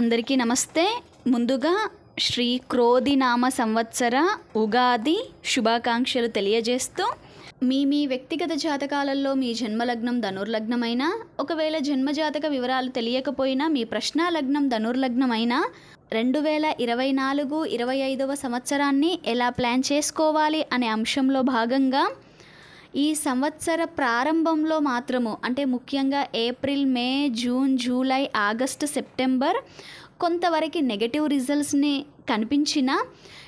అందరికీ నమస్తే. ముందుగా శ్రీ క్రోధినామ సంవత్సర ఉగాది శుభాకాంక్షలు తెలియజేస్తూ మీ మీ వ్యక్తిగత జాతకాలలో మీ జన్మలగ్నం ధనుర్లగ్నమైనా ఒకవేళ జన్మజాతక వివరాలు తెలియకపోయినా మీ ప్రశ్న లగ్నం ధనుర్లగ్నమైనా రెండు వేల ఇరవై నాలుగు ఇరవై ఐదవ సంవత్సరాన్ని ఎలా ప్లాన్ చేసుకోవాలి అనే అంశంలో భాగంగా ఈ సంవత్సర ప్రారంభంలో మాత్రము అంటే ముఖ్యంగా April May June July August September కొంతవరకు నెగటివ్ రిజల్ట్స్ని కనిపించిన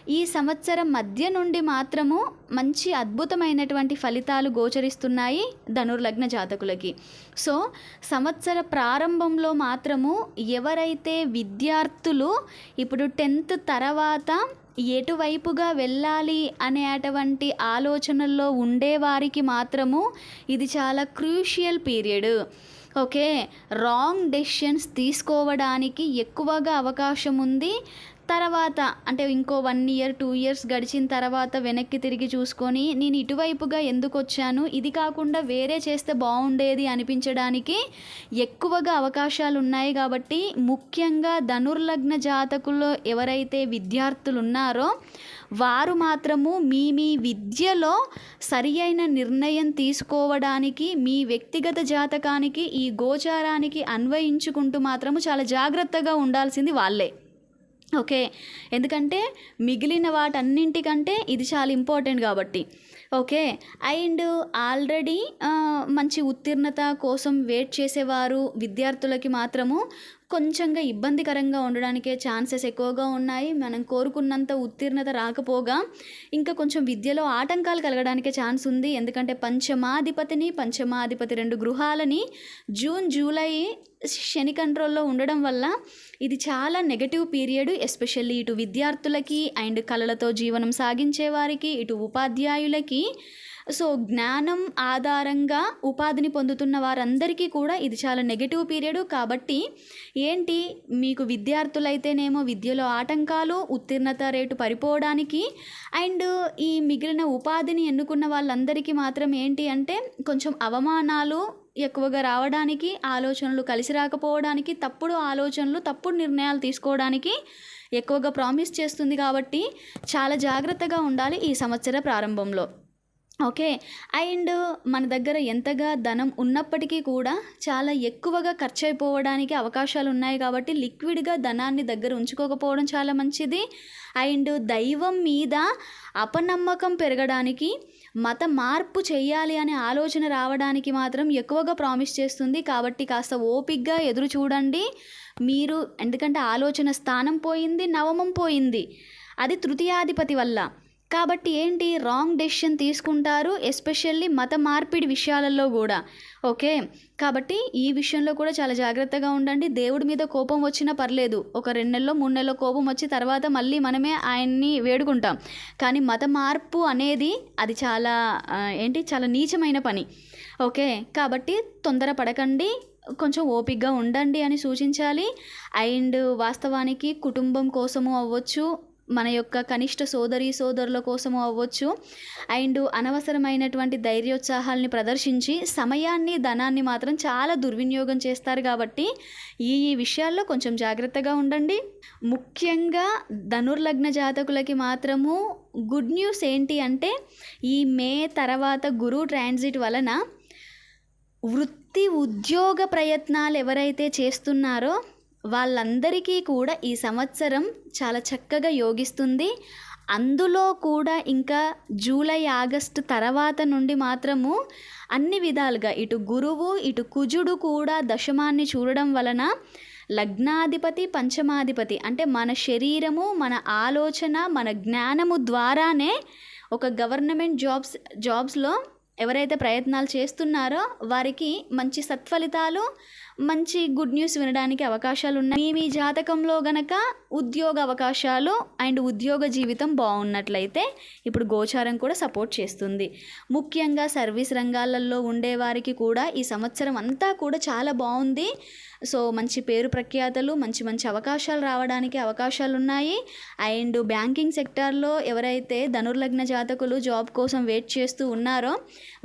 ఈ సంవత్సరం మధ్య నుండి మాత్రము మంచి అద్భుతమైనటువంటి ఫలితాలు గోచరిస్తున్నాయి ధనుర్లగ్న జాతకులకి. సో సంవత్సర ప్రారంభంలో మాత్రము ఎవరైతే విద్యార్థులు ఇప్పుడు టెన్త్ తర్వాత ఎటువైపుగా వెళ్ళాలి అనే అటువంటి ఆలోచనల్లో ఉండేవారికి మాత్రము ఇది చాలా crucial period. Okay? Wrong decisions తీసుకోవడానికి ఎక్కువగా అవకాశం ఉంది తర్వాత అంటే ఇంకో వన్ ఇయర్ టూ ఇయర్స్ గడిచిన తర్వాత వెనక్కి తిరిగి చూసుకొని నేను ఇటువైపుగా ఎందుకు వచ్చాను? ఇది కాకుండా వేరే చేస్తే బాగుండేది అనిపించడానికి ఎక్కువగా అవకాశాలు ఉన్నాయి కాబట్టి ముఖ్యంగా ధనుర్లగ్న జాతకుల్లో ఎవరైతే విద్యార్థులు ఉన్నారో వారు మాత్రము మీ మీ విద్యలో సరి అయిన నిర్ణయం తీసుకోవడానికి మీ వ్యక్తిగత జాతకానికి ఈ గోచారానికి అన్వయించుకుంటూ మాత్రము చాలా జాగ్రత్తగా ఉండాల్సింది వాళ్ళే. ఓకే. ఎందుకంటే మిగిలిన వాటన్నింటికంటే ఇది చాలా ఇంపార్టెంట్ కాబట్టి. ఓకే. అండ్ ఆల్రెడీ మంచి ఉత్తీర్ణత కోసం వెయిట్ చేసేవారు విద్యార్థులకి మాత్రము కొంచెంగా ఇబ్బందికరంగా ఉండడానికే ఛాన్సెస్ ఎక్కువగా ఉన్నాయి. మనం కోరుకున్నంత ఉత్తీర్ణత రాకపోగా ఇంకా కొంచెం విద్యలో ఆటంకాలు కలగడానికే ఛాన్స్ ఉంది. ఎందుకంటే పంచమాధిపతిని పంచమాధిపతి రెండు గృహాలని జూన్ జూలై శని కంట్రోల్లో ఉండడం వల్ల ఇది చాలా నెగటివ్ పీరియడ్. ఎస్పెషల్లీ ఇటు విద్యార్థులకి అండ్ కళలతో జీవనం సాగించే వారికి ఇటు ఉపాధ్యాయులకి సో జ్ఞానం ఆధారంగా ఉపాధిని పొందుతున్న వారందరికీ కూడా ఇది చాలా నెగటివ్ పీరియడ్ కాబట్టి ఏంటి? మీకు విద్యార్థులైతేనేమో విద్యలో ఆటంకాలు ఉత్తీర్ణత రేటు పడిపోవడానికి అండ్ ఈ మిగిలిన ఉపాధిని ఎన్నుకున్న వాళ్ళందరికీ మాత్రం ఏంటి అంటే కొంచెం అవమానాలు ఎక్కువగా రావడానికి ఆలోచనలు కలిసి రాకపోవడానికి తప్పుడు ఆలోచనలు తప్పుడు నిర్ణయాలు తీసుకోవడానికి ఎక్కువగా ప్రామిస్ చేస్తుంది. కాబట్టి చాలా జాగ్రత్తగా ఉండాలి ఈ సంవత్సర ప్రారంభంలో. ఓకే. అండ్ మన దగ్గర ఎంతగా ధనం ఉన్నప్పటికీ కూడా చాలా ఎక్కువగా ఖర్చు అయిపోవడానికి అవకాశాలు ఉన్నాయి కాబట్టి లిక్విడ్గా ధనాన్ని దగ్గర ఉంచుకోకపోవడం చాలా మంచిది. అండ్ దైవం మీద అపనమ్మకం పెరగడానికి మత మార్పు చేయాలి అనే ఆలోచన రావడానికి మాత్రం ఎక్కువగా ప్రామిస్ చేస్తుంది. కాబట్టి కాస్త ఓపిక్గా ఎదురు చూడండి. మీరు ఎందుకంటే ఆలోచన స్థానం పోయింది నవమం పోయింది. అది తృతీయాధిపతి వల్ల. కాబట్టి ఏంటి? రాంగ్ డెసిషన్ తీసుకుంటారు ఎస్పెషల్లీ మత మార్పిడి విషయాలలో కూడా. ఓకే? కాబట్టి ఈ విషయంలో కూడా చాలా జాగ్రత్తగా ఉండండి. దేవుడి మీద కోపం వచ్చినా పర్లేదు. ఒక రెండు నెలలో మూడు నెలల కోపం వచ్చి తర్వాత మళ్ళీ మనమే ఆయన్ని వేడుకుంటాం. కానీ మత మార్పు అనేది అది చాలా ఏంటి? చాలా నీచమైన పని. ఓకే? కాబట్టి తొందర పడకండి. కొంచెం ఓపిక్గా ఉండండి అని సూచించాలి. అండ్ వాస్తవానికి కుటుంబం కోసము అవ్వచ్చు. మన యొక్క కనిష్ట సోదరి సోదరుల కోసము అవ్వచ్చు. అండ్ అనవసరమైనటువంటి ధైర్యోత్సాహాల్ని ప్రదర్శించి సమయాన్ని ధనాన్ని మాత్రం చాలా దుర్వినియోగం చేస్తారు కాబట్టి ఈ ఈ విషయాల్లో కొంచెం జాగ్రత్తగా ఉండండి. ముఖ్యంగా ధనుర్లగ్న జాతకులకి మాత్రము గుడ్ న్యూస్ ఏంటి అంటే ఈ మే తర్వాత గురు ట్రాన్సిట్ వలన వృత్తి ఉద్యోగ ప్రయత్నాలు ఎవరైతే చేస్తున్నారో వాళ్ళందరికీ కూడా ఈ సంవత్సరం చాలా చక్కగా యోగిస్తుంది. అందులో కూడా ఇంకా జూలై ఆగస్టు తర్వాత నుండి మాత్రము అన్ని విధాలుగా ఇటు గురువు ఇటు కుజుడు కూడా దశమాన్ని చూడడం వలన లగ్నాధిపతి పంచమాధిపతి అంటే మన శరీరము మన ఆలోచన మన జ్ఞానము ద్వారానే ఒక గవర్నమెంట్ జాబ్స్ జాబ్స్లో ఎవరైతే ప్రయత్నాలు చేస్తున్నారో వారికి మంచి సత్ఫలితాలు మంచి గుడ్ న్యూస్ వినడానికి అవకాశాలు ఉన్నాయి. మీ జాతకంలో గనక ఉద్యోగ అవకాశాలు అండ్ ఉద్యోగ జీవితం బాగున్నట్లయితే ఇప్పుడు గోచారం కూడా సపోర్ట్ చేస్తుంది. ముఖ్యంగా సర్వీస్ రంగాలలో ఉండేవారికి కూడా ఈ సంవత్సరం అంతా కూడా చాలా బాగుంది. సో మంచి పేరు ప్రఖ్యాతలు మంచి మంచి అవకాశాలు రావడానికి అవకాశాలు ఉన్నాయి. అండ్ బ్యాంకింగ్ సెక్టార్లో ఎవరైతే ధనుర్లగ్న జాతకులు జాబ్ కోసం వెయిట్ చేస్తూ ఉన్నారో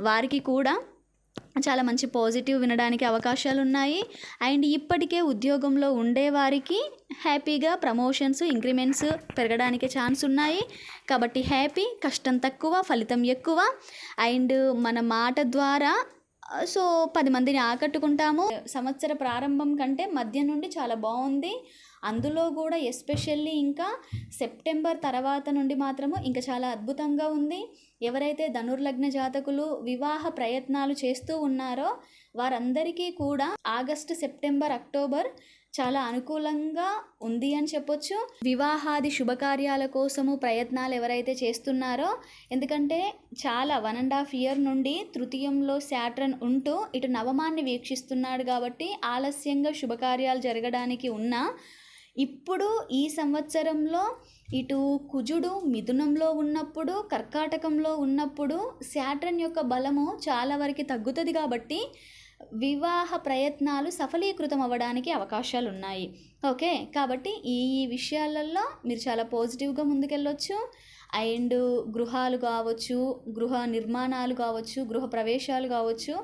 వారికి కూడా చాలా మంచి పాజిటివ్ వినడానికి అవకాశాలు ఉన్నాయి అండ్ ఇప్పటికే ఉద్యోగంలో ఉండేవారికి హ్యాపీగా ప్రమోషన్స్ ఇంక్రిమెంట్స్ పెరగడానికి ఛాన్స్ ఉన్నాయి కాబట్టి హ్యాపీ కష్టం తక్కువ ఫలితం ఎక్కువ. అండ్ మన మాట ద్వారా సో పది మందిని ఆకట్టుకుంటాము. సంవత్సర ప్రారంభం కంటే మధ్య నుండి చాలా బాగుంది. అందులో కూడా ఎస్పెషల్లీ ఇంకా సెప్టెంబర్ తర్వాత నుండి మాత్రము ఇంకా చాలా అద్భుతంగా ఉంది. ఎవరైతే ధనుర్లగ్న జాతకులు వివాహ ప్రయత్నాలు చేస్తూ ఉన్నారో వారందరికీ కూడా ఆగస్టు సెప్టెంబర్ అక్టోబర్ చాలా అనుకూలంగా ఉంది అని చెప్పొచ్చు. వివాహాది శుభకార్యాల కోసము ప్రయత్నాలు ఎవరైతే చేస్తున్నారో ఎందుకంటే చాలా వన్ అండ్ హాఫ్ ఇయర్ నుండి తృతీయంలో శాట్రన్ ఉంటూ ఇటు నవమాన్ని వీక్షిస్తున్నాడు కాబట్టి ఆలస్యంగా శుభకార్యాలు జరగడానికి ఉన్న ఇప్పుడు ఈ సంవత్సరంలో ఇటు కుజుడు మిథునంలో ఉన్నప్పుడు కర్కాటకంలో ఉన్నప్పుడు శాట్రన్ యొక్క బలము చాలా వరకు తగ్గుతుంది కాబట్టి వివాహ ప్రయత్నాలు సఫలీకృతం అవ్వడానికి అవకాశాలు ఉన్నాయి ఓకే? కాబట్టి ఈ ఈ విషయాలలో మీరు చాలా పాజిటివ్గా ముందుకెళ్ళొచ్చు. అండ్ గృహాలు కావచ్చు గృహ నిర్మాణాలు కావచ్చు గృహ ప్రవేశాలు కావచ్చు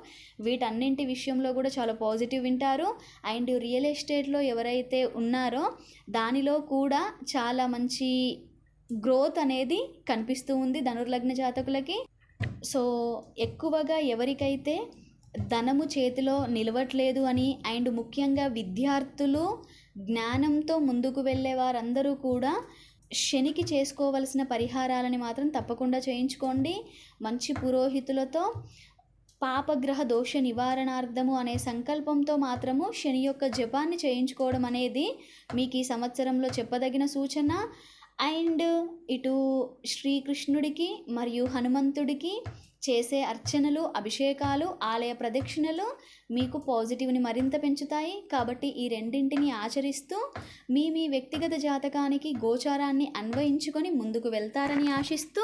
వీటన్నింటి విషయంలో కూడా చాలా పాజిటివ్ వింటారు. అండ్ రియల్ ఎస్టేట్లో ఎవరైతే ఉన్నారో దానిలో కూడా చాలా మంచి గ్రోత్ అనేది కనిపిస్తూ ఉంది ధనుర్లగ్న జాతకులకి. సో ఎక్కువగా ఎవరికైతే ధనము చేతిలో నిలవట్లేదు అని అండ్ ముఖ్యంగా విద్యార్థులు జ్ఞానంతో ముందుకు వెళ్ళే వారందరూ కూడా శనికి చేసుకోవలసిన పరిహారాలని మాత్రం తప్పకుండా చేయించుకోండి. మంచి పురోహితులతో పాపగ్రహ దోష నివారణార్థము అనే సంకల్పంతో మాత్రము శని యొక్క జపాన్ని చేయించుకోవడం అనేది మీకు ఈ సంవత్సరంలో చెప్పదగిన సూచన. అండ్ ఇటు శ్రీకృష్ణుడికి మరియు హనుమంతుడికి చేసే అర్చనలు అభిషేకాలు ఆలయ ప్రదక్షిణలు మీకు పాజిటివ్ని మరింత పెంచుతాయి. కాబట్టి ఈ రెండింటిని ఆచరిస్తూ మీ మీ వ్యక్తిగత జాతకానికి గోచారాన్ని అన్వయించుకొని ముందుకు వెళ్తారని ఆశిస్తూ